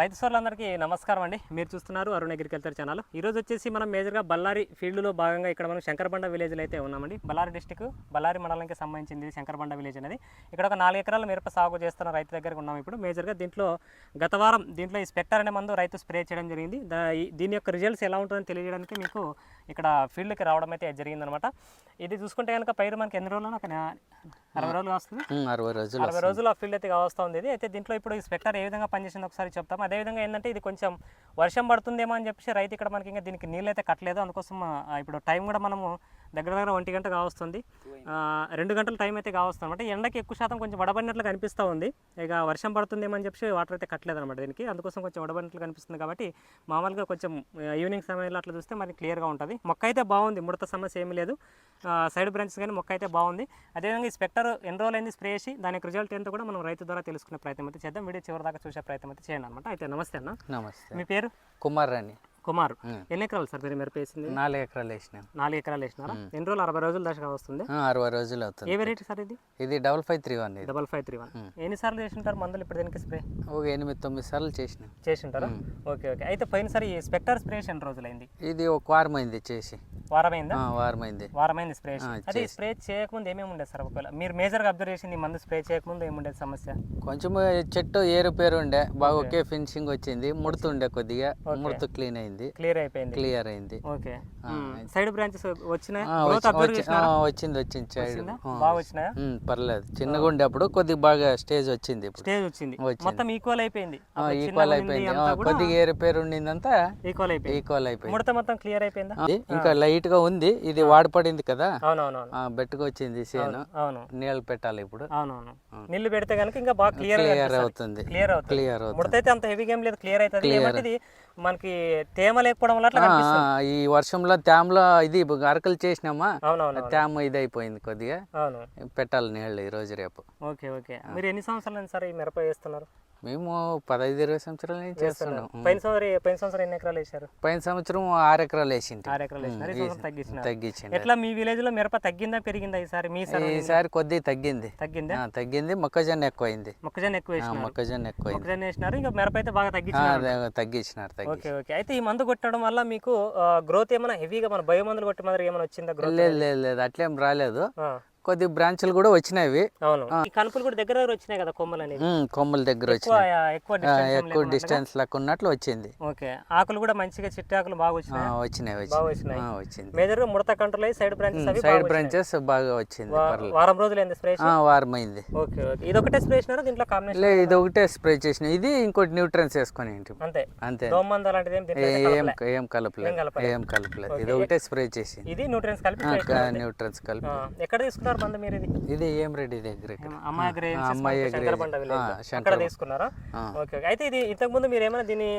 రైతు సోర్లందరికీ నమస్కారం అండి. మీరు చూస్తున్నారు అరుణ్ అగ్రికల్చర్ ఛానల్. ఈ రోజు వచ్చేసి మనం మేజర్గా బళ్ళారి ఫీల్డ్లో భాగంగా ఇక్కడ మనం శంకరబండ విలేజ్లో అయితే ఉన్నామండి. బళ్ళారి డిస్టిక్ బళ్ళారి మండలానికి సంబంధించింది శంకరబండ విలేజ్ అనేది. ఇక్కడ ఒక నాలుగు ఎకరాల మిరప సాగు చేస్తున్న రైతు దగ్గరకు ఉన్నాం ఇప్పుడు. మేజర్గా దీంట్లో గత వారం దీంట్లో ఈ స్పెక్టర్ అనే మందు రైతు స్ప్రే చేయడం జరిగింది. దీని యొక్క రిజల్ట్స్ ఎలా ఉంటుందని తెలియజేయడానికి మీకు ఇక్కడ ఫీల్డ్కి రావడం అయితే జరిగిందనమాట ఇది చూసుకుంటే కనుక పైరు మనకి ఎన్ని రోజులు ఒక అరవై రోజులు వస్తుంది అరవై రోజులు అరవై రోజులు ఆ ఫీల్డ్ అయితే ఇది అయితే దీంట్లో ఇప్పుడు ఈ స్పెక్టర్ ఏ విధంగా పనిచేసింది ఒకసారి చెప్తాం అదేవిధంగా ఏంటంటే ఇది కొంచెం వర్షం పడుతుందేమో అని చెప్పేసి రైతు ఇక్కడ మనకి ఇంకా దీనికి నీళ్ళు అయితే కట్టలేదు. అందుకోసం ఇప్పుడు టైం కూడా మనము దగ్గర దగ్గర ఒంటి గంట కావస్తుంది. రెండు గంటల టైం అయితే కావస్తుంది అనమాట ఎండకి ఎక్కువ శాతం కొంచెం వడబడినట్లు కనిపిస్తూ ఉంది. ఇక వర్షం పడుతుందేమో అని చెప్పి వాటర్ అయితే కట్టలేదు అనమాట దీనికి. అందుకోసం కొంచెం వడబడినట్లు కనిపిస్తుంది కాబట్టి మామూలుగా కొంచెం ఈవినింగ్ సమయంలో అట్లా చూస్తే మనకి క్లియర్గా ఉంటుంది. మొక్క అయితే బాగుంది. ముడత సమస్య ఏమీ లేదు. సైడ్ బ్రాంచెస్ కానీ మొక్క అయితే బాగుంది. అదేవిధంగా ఈ స్పెక్టర్ ఎన్ని రోజులు అయింది స్ప్రే చేసి దానికి రిజల్ట్ ఏంటో కూడా మనం రైతు ద్వారా తెలుసుకునే ప్రయత్నం అయితే చేద్దాం. వీడియో చివరి దాకా చూసే ప్రయత్నం అయితే చేయండి అనమాట అయితే నమస్తే అన్న. నమస్తే. మీ పేరు? కుమార్ అని కుమార్. ఎన్ని ఎకరాలు సార్ మీరు మిరప వేసింది? నాలుగు ఎకరాలు వేసినాం. నాలుగు ఎకరాలు వేసినారా? ఎన్ని రోజులు అరవై రోజుల దశగా వస్తుంది? అరవై రోజులు అవుతుంది. ఏ వెరైటీ సార్ ఇది? ఇది డబల్ ఫైవ్ త్రీ వన్ ఇది. Double five three one. ఎన్నిసార్లు చేసి ఉంటారు మందులు ఇప్పుడు దీనికి స్ప్రే? ఒక ఎనిమిది తొమ్మిది సార్లు చేసినాం. చేసి ఉంటారా ఓకే ఓకే. అయితే పోయినసారి ఈ స్పెక్టర్ స్ప్రే ఎన్ని రోజులైంది? ఇది ఒక వారం అయింది చేసి. వారమైందా? ఆ, వారం అయింది. వారమైంది స్ప్రే అదే స్ప్రే చేయకముందు ఏమేమి ఉండేది సార్ ఒకవేళ? మీరు మేజర్గా అబ్జర్వ్ చేసింది మందు స్ప్రే చేయకముందు ఏముండేది సమస్య? కొంచెం చెట్టు ఏరు పేరు ఉండే బాగా ఒకే ఫినిషింగ్ వచ్చింది ముడుతుండే కొద్దిగా ముడుతు క్లీన్ అయింది. క్లియర్ అయిపోయింది. క్లియర్ అయింది. ఓకే. సైడ్ బ్రాంచెస్ వచ్చినాయి వచ్చింది వచ్చింది. సైడ్? బాగా వచ్చినాయా? పర్లేదు. చిన్నగా ఉండే అప్పుడు కొద్దిగా బాగా స్టేజ్ వచ్చింది స్టేజ్ వచ్చింది. మొత్తం ఈక్వల్ అయిపోయింది. ఈక్వల్ అయిపోయింది. కొద్దిగా ఏరు పేరు ఉండిందంతా ఈక్వల్ అయిపోయింది. ఈక్వల్ అయిపోయింది. ముడత మొత్తం క్లియర్ అయిపోయిందా? ఇంకా లైట్గా ఉంది. ఇది వాడపడింది కదా. బెట్టుకు వచ్చింది సేను. అవును నీళ్ళు పెట్టాలి ఇప్పుడు. అవునవును. నీళ్ళు పెడితే కనుక ఇంకా బాగా క్లియర్ క్లియర్ అవుతుంది. క్లియర్ అవుతుంది. క్లియర్ అవుతుంది. ముడత అయితే అంత హెవీగా ఏం లేదు. క్లియర్ అవుతుంది మనకి తేమ లేకపోవడం వల్ల అట్లా ఈ వర్షంలో తేమలో ఇది అరకలు చేసినామా? తేమ ఇది అయిపోయింది కొద్దిగా పెట్టాలి నీళ్ళు ఈ రోజు రేపు. Okay okay. మీరు ఎన్ని సంవత్సరాలు సార్ ఈ మిరప వేస్తున్నారు? మేము పదహైదు ఇరవై సంవత్సరాల నుంచి చేస్తున్నాం. పోయిన సంవత్సరం పోయిన సంవత్సరం ఎన్ని ఎకరాలు పోయిన సంవత్సరం ఆరు ఎకరాలు వేసింటి ఆరు ఎకరాలు వేసినారు తగ్గించింది ఎట్లా మీ విలేజ్లో మిరప తగ్గిందా పెరిగిందా ఈసారి? మీ సార్ ఈసారి కొద్దిగా తగ్గింది. తగ్గిందా? తగ్గింది. మొక్కజొన్న ఎక్కువైంది. మొక్కజొన్న ఎక్కువ వేసినారు. మొక్కజొన్న ఎక్కువైంది. మొక్కజొన్న వేసినారు. ఇంకా మిరప అయితే బాగా ఆ, తగ్గించినారు ఓకే ఓకే. అయితే ఈ మందు కొట్టడం వల్ల మీకు గ్రోత్ ఏమైనా హెవీగా మన బయో మందులు కొట్టే మాదిరి ఏమైనా వచ్చిందా గ్రోత్ లేదు లేదు లేదు. అట్లేం రాలేదు. కొద్ది బ్రాంచులు కూడా వచ్చినాయి అవును. ఈ కలుపులు కూడా దగ్గర దగ్గర వచ్చినాయి కదా కొమ్మలు అనేది కొమ్మల దగ్గర వచ్చినాయి. ఎక్కువ డిస్టెన్స్ లెక్క ఉన్నట్లు వచ్చింది. ఓకే. ఆకులు కూడా మంచిగా చిట్టి ఆకులు బాగా వచ్చినాయి? వచ్చినాయి వచ్చినాయి. వచ్చింది. మేజర్ ముడత కంట్రోల్ అయ్యి సైడ్ బ్రాంచెస్ సైడ్ బ్రాంచెస్ బాగా వచ్చింది వారం రోజులు ఏంది స్ప్రే వారం అయింది. Okay okay. ఇది ఒకటే స్ప్రే చేసినారా? దీంట్లో కాంబినేషన్ లే ఇది ఒకటే స్ప్రే చేసిన. ఇది ఇంకోటి న్యూట్రన్స్ వేసుకొని ఏంటి? అంతే. అంతే. దోమ మందు అలాంటిది ఏం ఏం కలపలే. ఏం కలపలేదు. ఏం కలపలేదు. ఇది ఒకటే స్ప్రే చేసి ఇది న్యూట్రియన్స్ కలిపి. న్యూట్రన్స్ కలిపి. ఎక్కడ తీసుకున్నారు? మందు మీరు ఇది? ఇది ఏం రెడీ దగ్గర అమ్మాయి విలేజ్ ఆ, అక్కడ. తీసుకున్నారా. ఓకే అయితే ఇది ఇంతకు ముందు మీరు ఏమైనా దీన్ని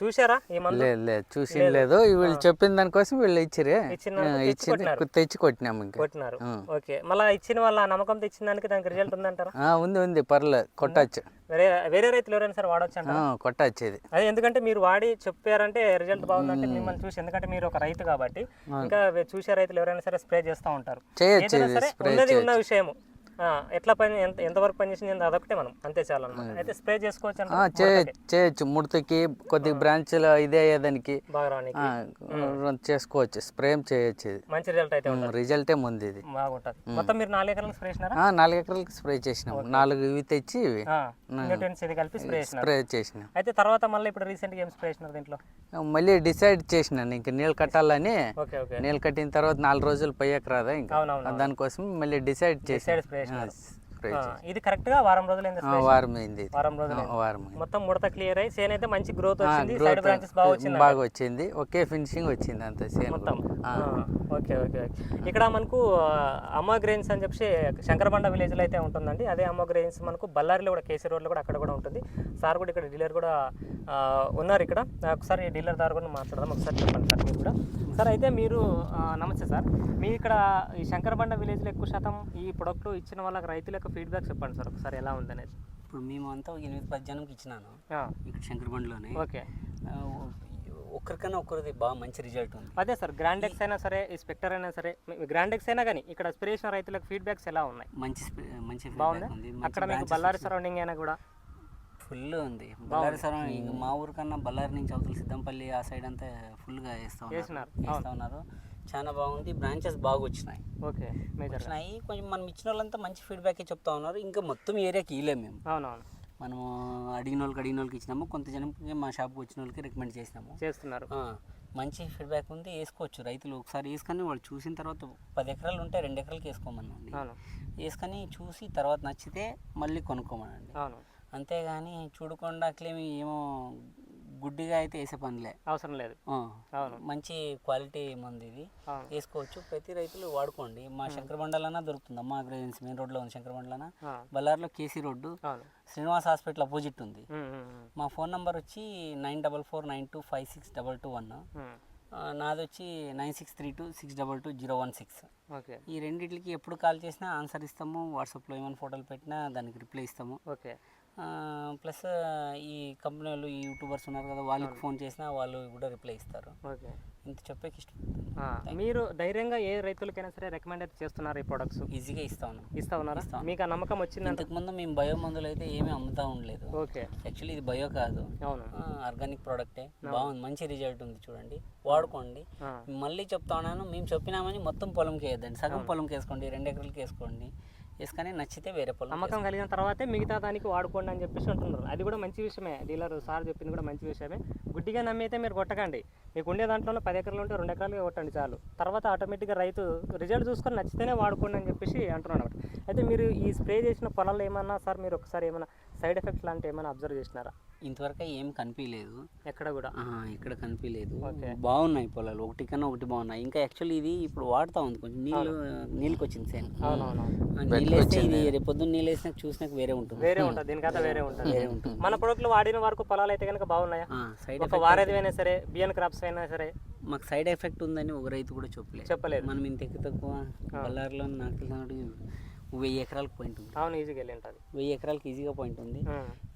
చూసారా లేదు లేదు. చూసి లేదు. వీళ్ళు చెప్పిన దానికోసం వీళ్ళు ఇచ్చిరే ఇచ్చిన తెచ్చి కొట్టినాము ఇంకా. కొట్టినారు. ఓకే. మళ్ళీ ఇచ్చిన వాళ్ళ ఆ నమ్మకంతో ఇచ్చిన దానికి దానికి రిజల్ట్ ఉందంటారా? ఉంది ఉంది. పర్లేదు. కొట్టచ్చు. వేరే వేరే రైతులు ఎవరైనా సరే వాడొచ్చు అంటారా ఆ, కొట్టచ్చు ఇది అదే ఎందుకంటే మీరు వాడి చెప్పారంటే రిజల్ట్ బాగుందంటే మిమ్మల్ని చూసి ఎందుకంటే మీరు ఒక రైతు కాబట్టి ఇంకా చూసే రైతులు ఎవరైనా సరే స్ప్రే చేస్తూ ఉంటారు. ఏదైనా సరే ఉన్నది ఉన్న విషయము. ఎట్లా పని ఎంత ఎంతవరకు పని చేసింది అదొకటే మనం. అంతే చాలు అనమాట అయితే స్ప్రే చేసుకోవచ్చు చేయొచ్చు. ముడతకి కొద్దిగా బ్రాంచ్లు ఇదే అయ్యేదానికి. చేసుకోవచ్చు. స్ప్రేమ్ చేయొచ్చు మంచి రిజల్ట్ అయితే రిజల్ట్ ఏముంది ఇది. బాగుంటుంది. మొత్తం మీరు నాలుగు ఎకరాలకు స్ప్రే చేసినారా? నాలుగు ఎకరాలకి స్ప్రే చేసినాం నాలుగు ఇవి తెచ్చి ఇది కలిపి స్ప్రే స్ప్రే చేసినాం. అయితే తర్వాత మళ్ళీ ఇప్పుడు రీసెంట్గా ఏం స్ప్రే చేసినారు దీంట్లో? మళ్ళీ డిసైడ్ చేసినాను. ఇంక నీళ్ళు కట్టాలని. నీళ్ళు కట్టిన తర్వాత నాలుగు రోజులు పోయాక రాదా ఇంకా? దానికోసం మళ్ళీ డిసైడ్ చేసి స్ప్రే చేసినారు స్ప్రే ఇది కరెక్ట్గా వారం రోజులు వారం అయింది. వారం రోజులు వారం. మొత్తం ముడత క్లియర్ అయ్యి సేన్ అయితే మంచి గ్రోత్ వచ్చింది. సైడ్ బ్రాంచెస్ బాగా వచ్చింది బాగా వచ్చింది. ఒకే ఫినిషింగ్ వచ్చింది అంతే సేమ్ మొత్తం. ఓకే ఓకే ఇక్కడ మనకు అమ్మ గ్రెయిన్స్ అని చెప్పి శంకరబండ విలేజ్లో అయితే ఉంటుందండి. అదే అమ్మ గ్రెయిన్స్ మనకు బళ్ళారిలో కూడా కేసీ రోడ్లో కూడా అక్కడ కూడా ఉంటుంది. సార్ కూడా ఇక్కడ డీలర్ కూడా ఉన్నారు ఇక్కడ. ఒకసారి డీలర్ ద్వారా కూడా మాట్లాడదాం. ఒకసారి చెప్పండి సార్ మీరు కూడా. సార్ అయితే మీరు నమస్తే సార్. మీ ఇక్కడ ఈ శంకరబండ విలేజ్లో ఎక్కువ శాతం ఈ ప్రొడక్ట్ ఇచ్చిన వాళ్ళకి రైతుల యొక్క ఫీడ్బ్యాక్ చెప్పండి సార్ ఒకసారి ఎలా ఉందనేది. ఇప్పుడు మేము అంతా ఒక ఎనిమిది పది జనంకి ఇచ్చినాను ఇక్కడ శంకరబండిలోనే ఓకే. ఒక్కరికన్నా ఒక్కరిది బాగా మంచి రిజల్ట్ ఉంది. అదే సార్ గ్రాండ్ ఎక్స్ అయినా సరే ఈ స్పెక్టర్ అయినా సరే గ్రాండ్ ఎక్స్ అయినా కానీ ఇక్కడ స్ప్రే చేసిన రైతులకు ఫీడ్బ్యాక్స్ ఎలా ఉన్నాయి? మంచి మంచి బాగుందా? అక్కడ మీకు బళ్ళారి సరౌండింగ్ అయినా కూడా? ఫుల్ ఉంది. బళ్ళారి సరం ఇంక మా ఊరు కన్నా బళ్ళారి నుంచి అవతల సిద్ధంపల్లి ఆ సైడ్ అంతా ఫుల్గా వేస్తూ ఉన్నారు. వేస్తూ ఉన్నారు. చాలా బాగుంది. బ్రాంచెస్ బాగా వచ్చినాయి ఓకే వచ్చినాయి. కొంచెం మనం ఇచ్చిన వాళ్ళంతా మంచి ఫీడ్బ్యాక్ చెప్తా ఉన్నారు. ఇంకా మొత్తం ఏరియాకి ఇవ్వలేము మేము. అవునవును. మనము అడిగిన వాళ్ళకి అడిగిన వాళ్ళకి ఇచ్చినాము. కొంత జనంకి మా షాప్కి వచ్చిన వాళ్ళకి రికమెండ్ చేసినాము. చేస్తున్నారు. మంచి ఫీడ్బ్యాక్ ఉంది. వేసుకోవచ్చు. రైతులు ఒకసారి వేసుకొని వాళ్ళు చూసిన తర్వాత పది ఎకరాలు ఉంటే రెండు ఎకరాలకి వేసుకోమనండి వేసుకొని చూసి తర్వాత నచ్చితే మళ్ళీ కొనుక్కోమనండి. అంతేగాని చూడకుండా క్లేమ్ ఏమో గుడ్డిగా అయితే వేసే పనిలే. అవసరం లేదు. అవును. మంచి క్వాలిటీ మంది ఇది? వేసుకోవచ్చు. ప్రతి రైతులు వాడుకోండి. మా శంకరబండలన్నా దొరుకుతుంది. అమ్మ అగ్రేజెన్సీ మెయిన్ రోడ్లో ఉంది శంకరబండలన ఆ, బళ్ళారిలో KC road. Srinivas hospital opposite ఉంది. మా ఫోన్ నంబర్ వచ్చి nine double four nine two five six double two one. నాది వచ్చి nine six three two six double two zero one six. Okay. ఈ రెండింటికి ఎప్పుడు కాల్ చేసినా ఆన్సర్ ఇస్తాము. వాట్సాప్లో ఏమైనా ఫోటోలు పెట్టినా దానికి రిప్లై ఇస్తాము. ఓకే. ప్లస్ ఈ కంపెనీ వాళ్ళు ఈ యూట్యూబర్స్ ఉన్నారు కదా వాళ్ళకి ఫోన్ చేసినా వాళ్ళు కూడా రిప్లై ఇస్తారు. ఓకే. ఇంత చెప్పేకి మీరు ధైర్యంగా ఏ రైతులకైనా సరే రికమెండ్ అయితే చేస్తున్నారు ఈ ప్రొడక్ట్స్ ఈజీగా ఇస్తా ఉన్నాం. ఇస్తా ఉన్నారా. మీకు ఆ నమ్మకం వచ్చిందంట. ఇంతకుముందు మేము బయో మందులు అయితే ఏమీ అమ్ముతా ఉండలేదు. ఓకే. యాక్చువల్లీ ఇది బయో కాదు. అవును. ఆర్గానిక్ ప్రోడక్టే బాగుంది. మంచి రిజల్ట్ ఉంది చూడండి. వాడుకోండి. మళ్ళీ చెప్తా ఉన్నాను. మేము చెప్పినామని మొత్తం పొలంకి వేయద్దండి. సగం పొలంకి వేసుకోండి. రెండు ఎకరాలకి వేసుకోండి. వేసుకొని నచ్చితే వేరే పొలం నమ్మకం కలిగిన తర్వాతే మిగతా దానికి వాడుకోండి అని చెప్పేసి అంటున్నారు. అది కూడా మంచి విషయమే. డీలర్ సార్ చెప్పింది కూడా మంచి విషయమే. గుడ్డిగా నమ్మితే మీరు కొట్టకండి. మీకు ఉండే దాంట్లో పది ఎకరాలు ఉంటే రెండు ఎకరాలు కొట్టండి చాలు. తర్వాత ఆటోమేటిక్గా రైతు రిజల్ట్ చూసుకొని నచ్చితేనే వాడుకోండి అని చెప్పేసి అంటున్నాడు అనమాట అయితే మీరు ఈ స్ప్రే చేసిన పొలాల్లో ఏమన్నా సార్ మీరు ఒకసారి ఏమైనా సైడ్ ఎఫెక్ట్స్ లాంటివి ఏమైనా అబ్జర్వ్ చేసినారా? ఇంతవరకు ఏం కనిపించలేదు ఎక్కడ కూడా? ఇక్కడ కనిపించలేదు. బాగున్నాయి పొలాలు. ఒకటి కన్నా ఒకటి బాగున్నాయి. ఇంకా యాక్చువల్లీ ఇది ఇప్పుడు వాడుతా ఉంది. కొంచెం నీళ్ళు నీళ్ళకి వచ్చింది సేన్ అవునవును నీళ్ళు వేస్తే ఇది రేపు పొద్దున్న నీళ్ళు వేసినాక చూసినాక వేరే ఉంటుంది. వేరే ఉంటుంది. దీనికైతే వేరే ఉంటుంది. వేరే ఉంటుంది. మన ప్రొడక్ట్లు వాడిన వరకు పొలాలు అయితే కనుక బాగున్నాయా? సైడ్ ఒక వారేది అయినా సరే బియ్యం క్రాప్స్ అయినా సరే. మాకు సైడ్ ఎఫెక్ట్ ఉందని ఒక రైతు కూడా చెప్పలేదు. చెప్పలేదు. మనం ఇంత ఎక్కువ తక్కువ బళ్ళారిలో నాకు తెలిసినట్టు వెయ్యి ఎకరాలకు పాయింట్ ఉంది. అవును ఈజీగా వెళ్ళి ఉంటుంది వెయ్యి ఎకరాలకి ఈజీగా పాయింట్ ఉంది.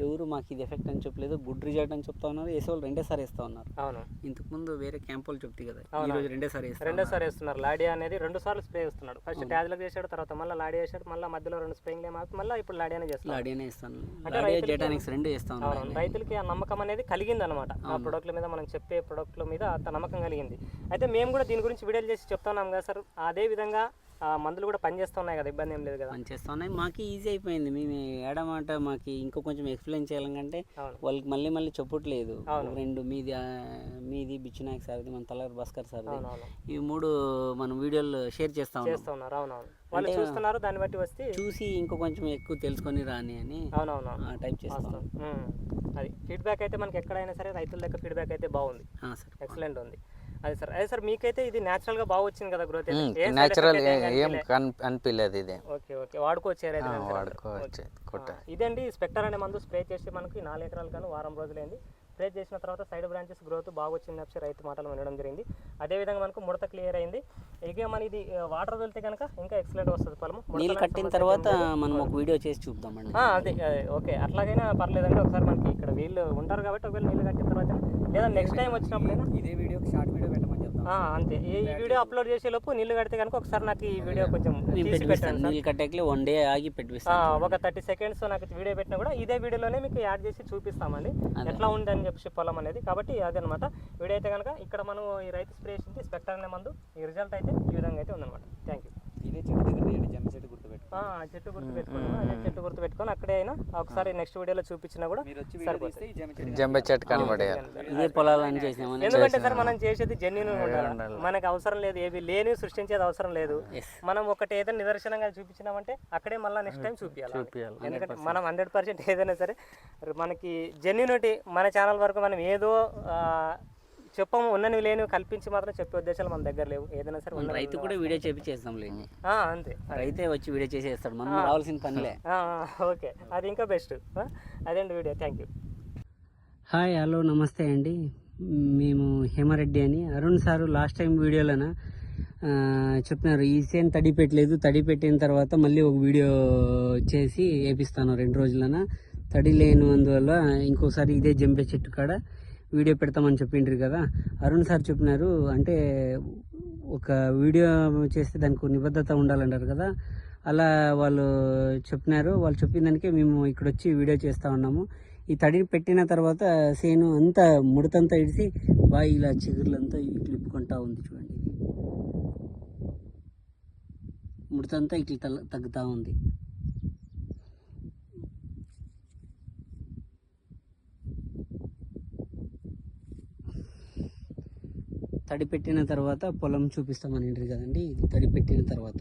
ఎవరు మాకు ఇది ఎఫెక్ట్ అని చెప్పలేదు. గుడ్ రిజల్ట్ అని చెప్తా ఉన్నారు. వేసే వాళ్ళు రెండేసారి వేస్తా ఉన్నారు. అవును. ఇంతకుముందు వేరే క్యాంప్ వాళ్ళు చెప్తే కదా ఈ రోజు రెండేసారి రెండోసారి వేస్తున్నారు. లాడియా అనేది రెండు సార్లు స్ప్రే చేస్తున్నాడు. ఫస్ట్ ట్యాజ్లకు చేశాడు తర్వాత మళ్ళీ లాడియా చేశాడు మళ్ళీ మధ్యలో రెండు స్ప్రేయింగ్ మళ్ళీ ఇప్పుడు లాడియానే చేస్తున్నాడు లాడియానే వేస్తాను లాడియా జెటానిక్స్ రెండు అవును రైతులకి ఆ నమ్మకం అనేది కలిగింది అనమాట ఆ ప్రొడక్ట్ల మీద మనం చెప్పే ప్రొడక్ట్ల మీద అంత నమ్మకం కలిగింది. అయితే మేము కూడా దీని గురించి వీడియోలు చేసి చెప్తున్నాం కదా సార్. అదే విధంగా ఆ మందులు కూడా పనిచేస్తున్నాయి కదా ఇబ్బంది ఏం లేదు కదా. పని చేస్తా ఉన్నాయి మాకు ఈజీ అయిపోయింది. మేము ఏడమాట మాకు ఇంకో కొంచెం ఎక్స్ప్లెయిన్ చేయాలంటే వాళ్ళకి మళ్ళీ మళ్ళీ చెప్పట్లేదు రెండు మీది మీది బిచ్చునాయక్ సార్ది మన తలర్ భాస్కర్ సార్ది. ఈ మూడు మనం వీడియోలు షేర్ చేస్తా ఉన్నాం. వాళ్ళు చూస్తున్నారు దాన్ని బట్టి వస్తే చూసి ఇంకో కొంచెం ఎక్కువ తెలుసుకొని రాని అని అవునవును. టైప్ చేస్తాం. అది ఫీడ్బ్యాక్ అయితే మనకి ఎక్కడైనా సరే రైతుల దగ్గర ఫీడ్బ్యాక్ అయితే బాగుంది. సార్. ఎక్సలెంట్ ఉంది. అదే సార్. అదే సార్ మీకైతే ఇది natural గా బాగా వచ్చింది కదా గ్రోత్ న్యాచురల్ ఏం అనిపించలేదు ఇది. Okay okay. వాడుకోవచ్చు. వాడుకోవచ్చు ఇదండి స్పెక్టర్ అనే మందు స్ప్రే చేసి మనకి నాలుగు ఎకరాలు కానీ వారం రోజులైంది. స్ప్రే చేసిన తర్వాత సైడ్ బ్రాంచెస్ గ్రోత్ బాగా వచ్చింది చెప్పి రైతు మాటలు వినడం జరిగింది. అదేవిధంగా మనకు ముడత క్లియర్ అయింది. ఇక మన ఇది వాటర్ వెళ్తే కనుక ఇంకా ఎక్సలెంట్ వస్తుంది పొలము నీళ్ళు కట్టిన తర్వాత. మనం ఒక వీడియో చేసి చూద్దామండి. ఆ, అదే అదే, ఓకే. అట్లాగైనా పర్లేదండి. ఒకసారి మనకి ఇక్కడ వీళ్ళు ఉంటారు కాబట్టి ఒకవేళ నీళ్ళు కట్టిన తర్వాత లేదా నెక్స్ట్ టైం వచ్చినప్పుడైనా? ఇదే వీడియోకి షార్ట్ వీడియో పెట్టమని చెప్తాం ఆ, అంతే. ఈ వీడియో అప్లోడ్ చేసే లోపు నీళ్ళు కడితే కనుక ఒకసారి నాకు ఈ వీడియో కొంచెం. నీళ్ళు కట్టాకలే వన్ డే ఆగి ఆ, పెట్టిస్తాం ఒక థర్టీ సెకండ్స్ నాకు వీడియో పెట్టినా కూడా ఇదే వీడియోలోనే మీకు యాడ్ చేసి చూపిస్తామండి. ఎట్లా ఉంది అని చెప్పి పొలం అనేది. కాబట్టి అదనమాట. వీడియో అయితే కనుక ఇక్కడ మనం ఈ రైతు స్ప్రే చేసింది స్పెక్టర్ అనే మందు. ఈ రిజల్ట్ అయితే ఈ విధంగా అయితే ఉందన్నమాట. థ్యాంక్ యూ ఇదే చెట్టు దగ్గర చెట్టు గుర్తు పెట్టుకొని అదే చెట్టు గుర్తు పెట్టుకొని అక్కడే అయినా ఒకసారి నెక్స్ట్ వీడియోలో చూపించినా కూడా జంబ చెట్టు కనబడేయాలి. ఇదే పొలాలని ఎందుకంటే సార్ మనం చేసేది జెన్యున్ ఉండాలి? మనకు అవసరం లేదు ఏవి లేని సృష్టించేది అవసరం లేదు. మనం ఒకటి ఏదైనా నిదర్శనంగా చూపించినామంటే అక్కడే మళ్ళీ నెక్స్ట్ టైం చూపించాలి ఎందుకంటే మనం హండ్రెడ్ పర్సెంట్ ఏదైనా సరే మనకి జెన్యునిటీ మన ఛానల్ వరకు మనం ఏదో చెప్పము ఉన్నవి లేని కల్పించి మాత్రం చెప్పే ఉద్దేశాలు మన దగ్గర లేవు. ఏదైనా సరే ఉన్నవి రైతు కూడా వీడియో చేపి చేస్తాంలేండి ఆ, అంతే. రైతే వచ్చి వీడియో చేసేస్తాడు. మనం రావాల్సిన పనిలే. ఆ, ఓకే. అది ఇంకా బెస్ట్. అదేంటి video? Thank you. Hi hello నమస్తే అండి. మేము హేమారెడ్డి అని. అరుణ్ సారు లాస్ట్ టైం వీడియోలోన? చెప్పినారు. ఈ సేన్ తడి పెట్టలేదు. తడి పెట్టిన తర్వాత మళ్ళీ ఒక వీడియో చేసి వేపిస్తాను రెండు రోజులన. తడి లేనందువల్ల ఇంకోసారి ఇదే జంపే చెట్టు కాడ. వీడియో పెడతామని చెప్పిండ్రు కదా. అరుణ్ సార్ చెప్పినారు అంటే ఒక వీడియో చేస్తే దానికి నిబద్ధత ఉండాలంటారు కదా. అలా వాళ్ళు చెప్పినారు. వాళ్ళు చెప్పిన దానికే మేము ఇక్కడ వచ్చి వీడియో చేస్తూ ఉన్నాము. ఈ తడిని పెట్టిన తర్వాత సేను అంతా ముడతంతా ఇడిసి బాగా ఇలా చిగురులంతా ఇట్లిప్పుకుంటా ఉంది చూడండి. ముడతంతా ఇట్లా తగ్గుతూ ఉంది. తడి పెట్టిన తర్వాత పొలం చూపిస్తామని కదండి. ఇది తడి పెట్టిన తర్వాత.